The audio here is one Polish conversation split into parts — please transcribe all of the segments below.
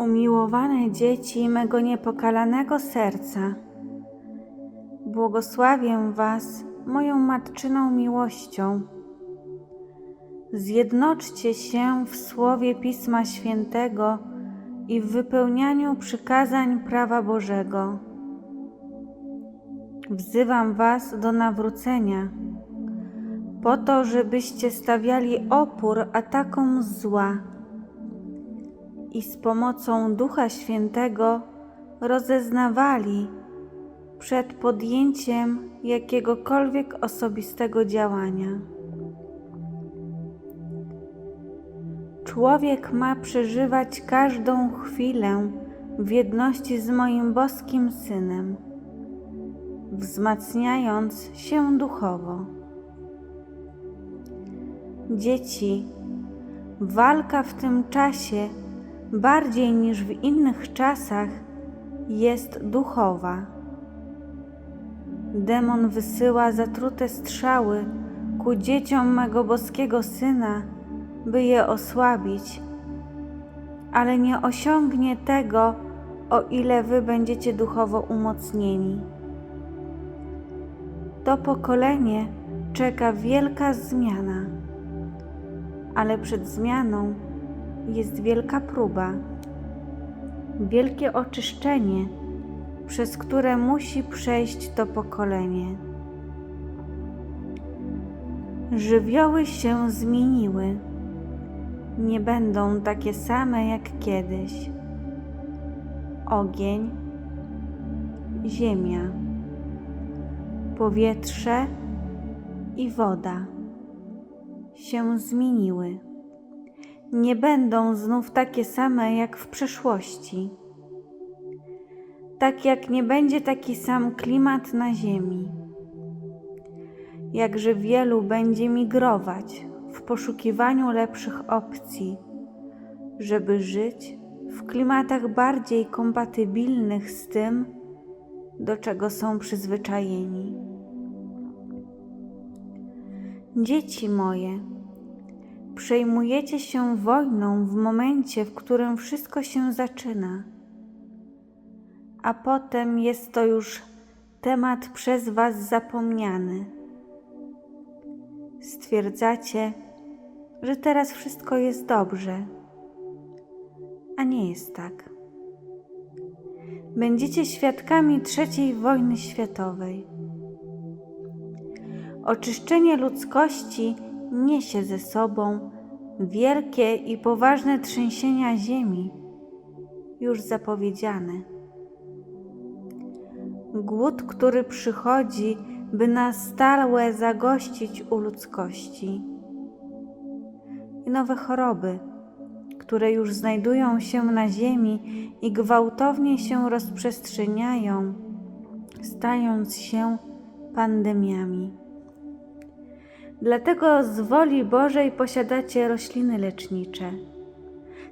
Umiłowane dzieci mego niepokalanego serca, błogosławię Was moją matczyną miłością. Zjednoczcie się w słowie Pisma Świętego i w wypełnianiu przykazań prawa Bożego. Wzywam Was do nawrócenia, po to, żebyście stawiali opór atakom zła i z pomocą Ducha Świętego rozeznawali przed podjęciem jakiegokolwiek osobistego działania. Człowiek ma przeżywać każdą chwilę w jedności z moim boskim Synem, wzmacniając się duchowo. Dzieci, walka w tym czasie bardziej niż w innych czasach jest duchowa. Demon wysyła zatrute strzały ku dzieciom mego boskiego syna, by je osłabić, ale nie osiągnie tego, o ile wy będziecie duchowo umocnieni. To pokolenie czeka wielka zmiana, ale przed zmianą jest wielka próba, wielkie oczyszczenie, przez które musi przejść to pokolenie. Żywioły się zmieniły, nie będą takie same jak kiedyś. Ogień, ziemia, powietrze i woda się zmieniły nie będą znów takie same jak w przeszłości. Tak jak nie będzie taki sam klimat na Ziemi. Jakże wielu będzie migrować w poszukiwaniu lepszych opcji, żeby żyć w klimatach bardziej kompatybilnych z tym, do czego są przyzwyczajeni. Dzieci moje, przejmujecie się wojną w momencie, w którym wszystko się zaczyna, a potem jest to już temat przez Was zapomniany. Stwierdzacie, że teraz wszystko jest dobrze, a nie jest tak. Będziecie świadkami trzeciej wojny światowej. Oczyszczenie ludzkości niesie ze sobą wielkie i poważne trzęsienia ziemi, już zapowiedziane. Głód, który przychodzi, by na stałe zagościć u ludzkości. I nowe choroby, które już znajdują się na ziemi i gwałtownie się rozprzestrzeniają, stając się pandemiami. Dlatego z woli Bożej posiadacie rośliny lecznicze,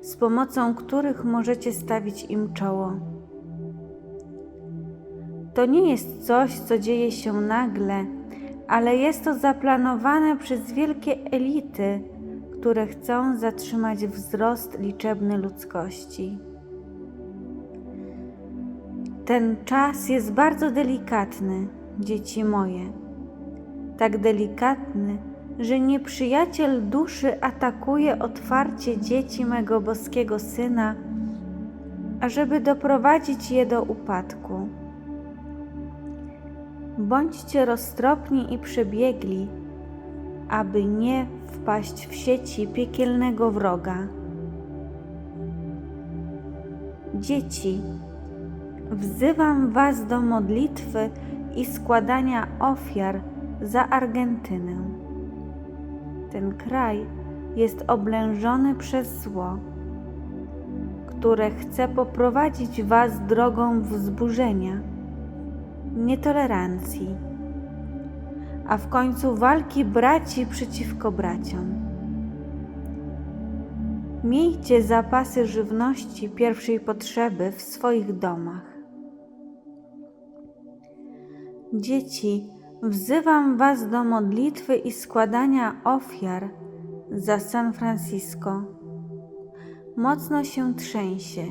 z pomocą których możecie stawić im czoło. To nie jest coś, co dzieje się nagle, ale jest to zaplanowane przez wielkie elity, które chcą zatrzymać wzrost liczebny ludzkości. Ten czas jest bardzo delikatny, dzieci moje tak delikatny, że nieprzyjaciel duszy atakuje otwarcie dzieci mego boskiego syna, ażeby doprowadzić je do upadku. Bądźcie roztropni i przebiegli, aby nie wpaść w sieci piekielnego wroga. Dzieci, wzywam Was do modlitwy i składania ofiar za Argentynę. Ten kraj jest oblężony przez zło, które chce poprowadzić Was drogą wzburzenia, nietolerancji, a w końcu walki braci przeciwko braciom. Miejcie zapasy żywności pierwszej potrzeby w swoich domach. Dzieci, Wzywam Was do modlitwy i składania ofiar za San Francisco. Mocno się trzęsie.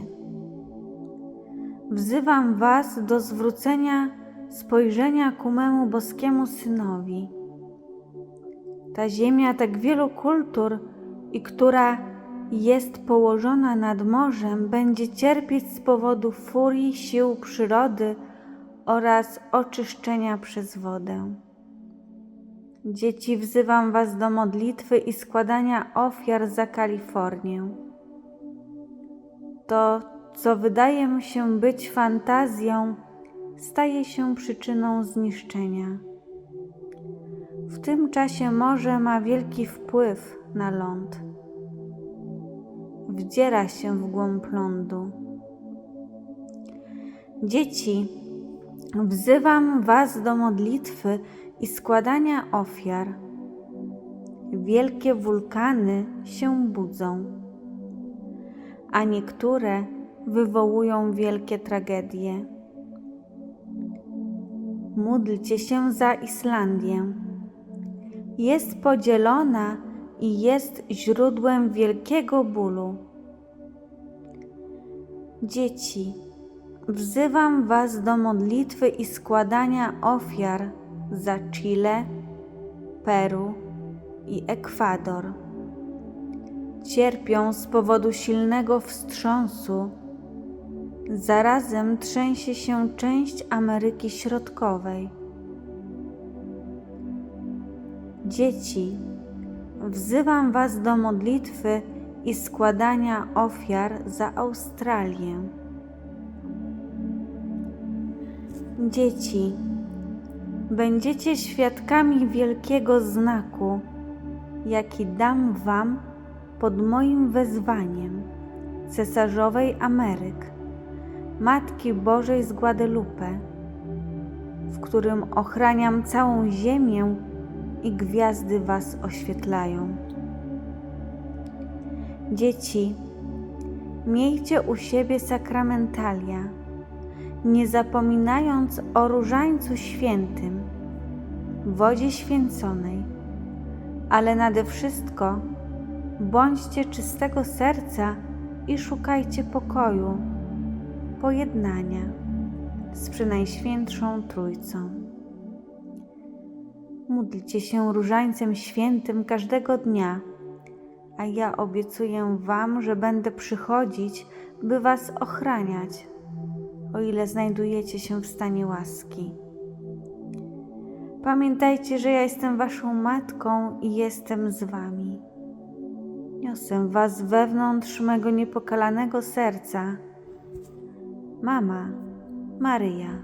wzywam Was do zwrócenia spojrzenia ku memu boskiemu synowi. Ta ziemia tak wielu kultur i która jest położona nad morzem, będzie cierpieć z powodu furii sił przyrody oraz oczyszczenia przez wodę. Dzieci, wzywam Was do modlitwy i składania ofiar za Kalifornię. To, co wydaje mi się być fantazją, staje się przyczyną zniszczenia. W tym czasie morze ma wielki wpływ na ląd. Wdziera się w głąb lądu. Dzieci, wzywam Was do modlitwy i składania ofiar. Wielkie wulkany się budzą, a niektóre wywołują wielkie tragedie. Módlcie się za Islandię. Jest podzielona i jest źródłem wielkiego bólu. Dzieci, wzywam Was do modlitwy i składania ofiar za Chile, Peru i Ekwador. Cierpią z powodu silnego wstrząsu. Zarazem trzęsie się część Ameryki Środkowej. Dzieci, wzywam Was do modlitwy i składania ofiar za Australię. Dzieci, będziecie świadkami wielkiego znaku, jaki dam Wam pod moim wezwaniem cesarzowej Ameryk, Matki Bożej z Guadalupe, w którym ochraniam całą ziemię i gwiazdy Was oświetlają. Dzieci, miejcie u siebie sakramentalia, nie zapominając o różańcu świętym, wodzie święconej, ale nade wszystko bądźcie czystego serca i szukajcie pokoju, pojednania z Przenajświętszą Trójcą. Módlcie się różańcem świętym każdego dnia, a ja obiecuję Wam, że będę przychodzić, by Was ochraniać, o ile znajdujecie się w stanie łaski. Pamiętajcie, że ja jestem Waszą matką i jestem z Wami. Niosę Was wewnątrz mego niepokalanego serca. Mama Maryja.